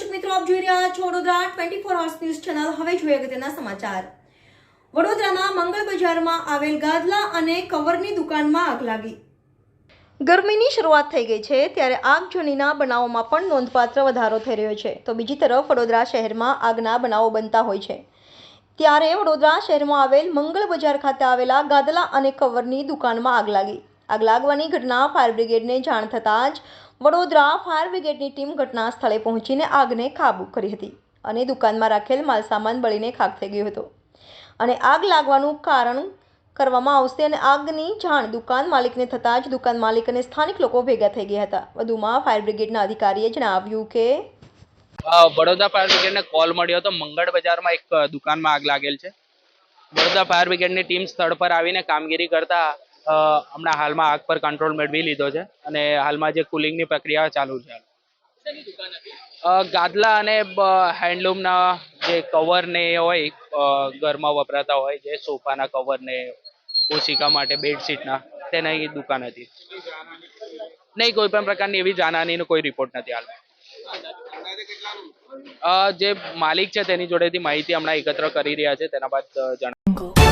દર્શક મિત્રો, આપ જોઈ રહ્યા છો Vadodara twenty four hours news channel હવે જોઈએ અગત્યના સમાચાર. વડોદરાના મંગળ બજારમાં આવેલ ગાદલા અને કવરની દુકાનમાં આગ લાગી. ગરમીની શરૂઆત થઈ ગઈ છે, ત્યારે આગજનીના બનાવોમાં પણ નોંધપાત્ર વધારો થઈ રહ્યો છે. તો બીજી તરફ વડોદરા શહેરમાં આગના બનાવો બનતા હોય છે. ત્યારે વડોદરા શહેરમાં આવેલ મંગળ બજાર ખાતે આવેલા ગાદલા અને કવરની દુકાનમાં આગ લાગી. આગ લાગવાની ઘટના ફાયર બ્રિગેડને જાણ થતાં જ વડોદરા ફાયર બ્રિગેડની ટીમ ઘટના સ્થળે પહોંચીને આગને કાબૂ કરી હતી અને દુકાનમાં રાખેલ માલસામાન બળીને ખાક થઈ ગયો હતો. અને આગ લાગવાનું કારણ કરવામાં આવશે અને આગની જાણ દુકાન માલિકને થતાં જ દુકાન માલિક અને સ્થાનિક લોકો ભેગા થઈ ગયા હતા. વધુમાં ફાયર બ્રિગેડના અધિકારીએ જણાવ્યું કે વડોદરા ફાયર બ્રિગેડને કોલ મળ્યો હતો. મંગળ બજારમાં એક દુકાનમાં આગ લાગેલ છે. વડોદરા ફાયર બ્રિગેડની ટીમ સ્થળ પર આવીને કામગીરી કરતા હમણાં હાલમાં આગ પર કંટ્રોલ મેળવી લીધો છે અને હાલમાં જે કુલિંગની પ્રક્રિયા ચાલુ છે. ગાદલા અને હેન્ડલૂમના જે કવર ને એ હોય ઘરમાં વપરાતા હોય જે સોફાના કવર ને ઓશિકા માટે બેડશીટના તેના એ દુકાન હતી. નહીં કોઈ પણ પ્રકારની એવી જાનહાનીનો કોઈ રિપોર્ટ નથી હાલમાં. જે માલિક છે તેની જોડેથી માહિતી હમણાં એકત્ર કરી રહ્યા છે તેના બાદ જણાવ.